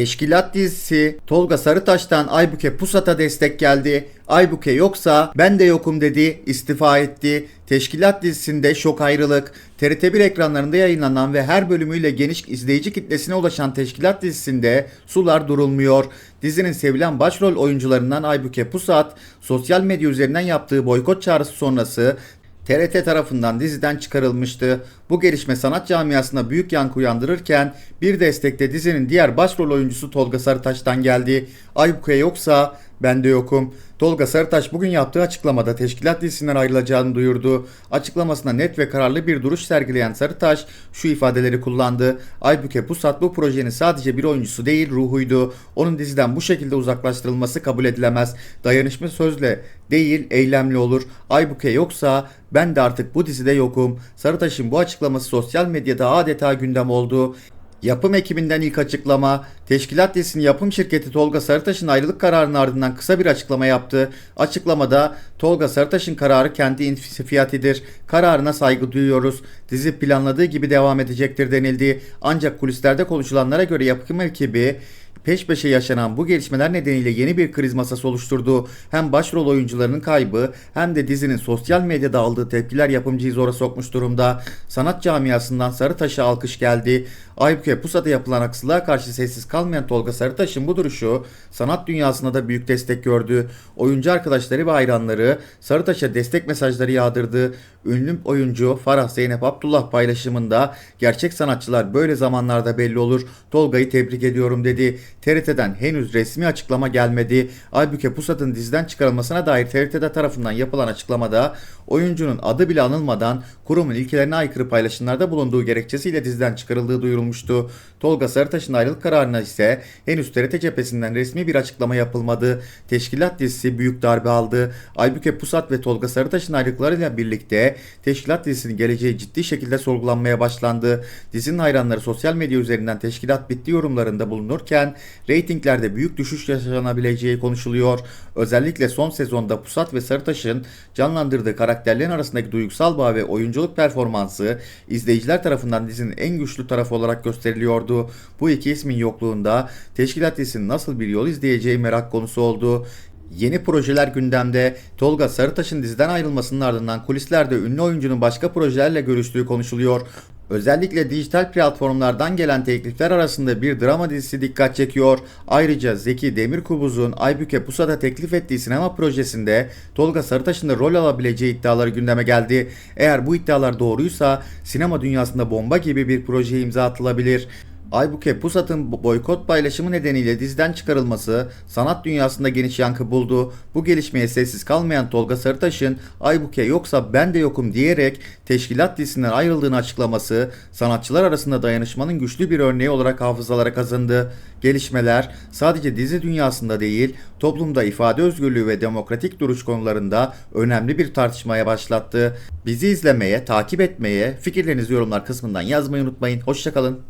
Teşkilat dizisi Tolga Sarıtaş'tan Aybüke Pusat'a destek geldi. Aybüke yoksa ben de yokum dedi, istifa etti. Teşkilat dizisinde şok ayrılık. TRT1 ekranlarında yayınlanan ve her bölümüyle geniş izleyici kitlesine ulaşan Teşkilat dizisinde sular durulmuyor. Dizinin sevilen başrol oyuncularından Aybüke Pusat, sosyal medya üzerinden yaptığı boykot çağrısı sonrası TRT tarafından diziden çıkarılmıştı. Bu gelişme sanat camiasında büyük yankı uyandırırken bir destekte dizinin diğer başrol oyuncusu Tolga Sarıtaş'tan geldi. Aybüke yoksa ben de yokum. Tolga Sarıtaş bugün yaptığı açıklamada teşkilat dizisinden ayrılacağını duyurdu. Açıklamasında net ve kararlı bir duruş sergileyen Sarıtaş şu ifadeleri kullandı. Aybüke Pusat bu projenin sadece bir oyuncusu değil ruhuydu. Onun diziden bu şekilde uzaklaştırılması kabul edilemez. Dayanışma sözle değil eylemli olur. Aybüke yoksa ben de artık bu dizide yokum. Sarıtaş'ın bu açıklaması sosyal medyada adeta gündem oldu. Yapım ekibinden ilk açıklama, Teşkilat dizisinin yapım şirketi Tolga Sarıtaş'ın ayrılık kararının ardından kısa bir açıklama yaptı. Açıklamada Tolga Sarıtaş'ın kararı kendi infisiyatidir. Kararına saygı duyuyoruz. Dizi planladığı gibi devam edecektir denildi. Ancak kulislerde konuşulanlara göre yapım ekibi Peş peşe yaşanan bu gelişmeler nedeniyle yeni bir kriz masası oluşturdu. Hem başrol oyuncularının kaybı hem de dizinin sosyal medyada aldığı tepkiler yapımcıyı zora sokmuş durumda. Sanat camiasından Sarıtaş'a alkış geldi. Aybüke Pusat'a yapılan haksızlığa karşı sessiz kalmayan Tolga Sarıtaş'ın bu duruşu sanat dünyasında da büyük destek gördü. Oyuncu arkadaşları ve hayranları Sarıtaş'a destek mesajları yağdırdı. Ünlü oyuncu Farah Zeynep Abdullah paylaşımında gerçek sanatçılar böyle zamanlarda belli olur. Tolga'yı tebrik ediyorum dedi. TRT'den henüz resmi açıklama gelmedi. Aybüke Pusat'ın diziden çıkarılmasına dair TRT tarafından yapılan açıklamada oyuncunun adı bile anılmadan kurumun ilkelerine aykırı paylaşımlarda bulunduğu gerekçesiyle diziden çıkarıldığı duyurulmuştu. Tolga Sarıtaş'ın ayrılık kararına ise henüz TRT cephesinden resmi bir açıklama yapılmadı. Teşkilat dizisi büyük darbe aldı. Aybüke Pusat ve Tolga Sarıtaş'ın ayrılıklarıyla birlikte Teşkilat dizisinin geleceği ciddi şekilde sorgulanmaya başlandı. Dizinin hayranları sosyal medya üzerinden teşkilat bitti yorumlarında bulunurken reytinglerde büyük düşüş yaşanabileceği konuşuluyor. Özellikle son sezonda Pusat ve Sarıtaş'ın canlandırdığı karakterlerin arasındaki duygusal bağ ve oyunculuk performansı izleyiciler tarafından dizinin en güçlü tarafı olarak gösteriliyordu. Bu iki ismin yokluğunda teşkilat dizisinin nasıl bir yol izleyeceği merak konusu oldu. Yeni projeler gündemde. Tolga Sarıtaş'ın diziden ayrılmasının ardından kulislerde ünlü oyuncunun başka projelerle görüştüğü konuşuluyor. Özellikle dijital platformlardan gelen teklifler arasında bir drama dizisi dikkat çekiyor. Ayrıca Zeki Demirkubuz'un Aybüke Pusat'a teklif ettiği sinema projesinde Tolga Sarıtaş'ın da rol alabileceği iddiaları gündeme geldi. Eğer bu iddialar doğruysa sinema dünyasında bomba gibi bir proje imza atılabilir. Aybüke Pusat'ın boykot paylaşımı nedeniyle diziden çıkarılması sanat dünyasında geniş yankı buldu. Bu gelişmeye sessiz kalmayan Tolga Sarıtaş'ın Aybüke yoksa ben de yokum diyerek teşkilat dizisinden ayrıldığını açıklaması sanatçılar arasında dayanışmanın güçlü bir örneği olarak hafızalara kazındı. Gelişmeler sadece dizi dünyasında değil toplumda ifade özgürlüğü ve demokratik duruş konularında önemli bir tartışmaya başlattı. Bizi izlemeye, takip etmeye, fikirlerinizi yorumlar kısmından yazmayı unutmayın. Hoşçakalın.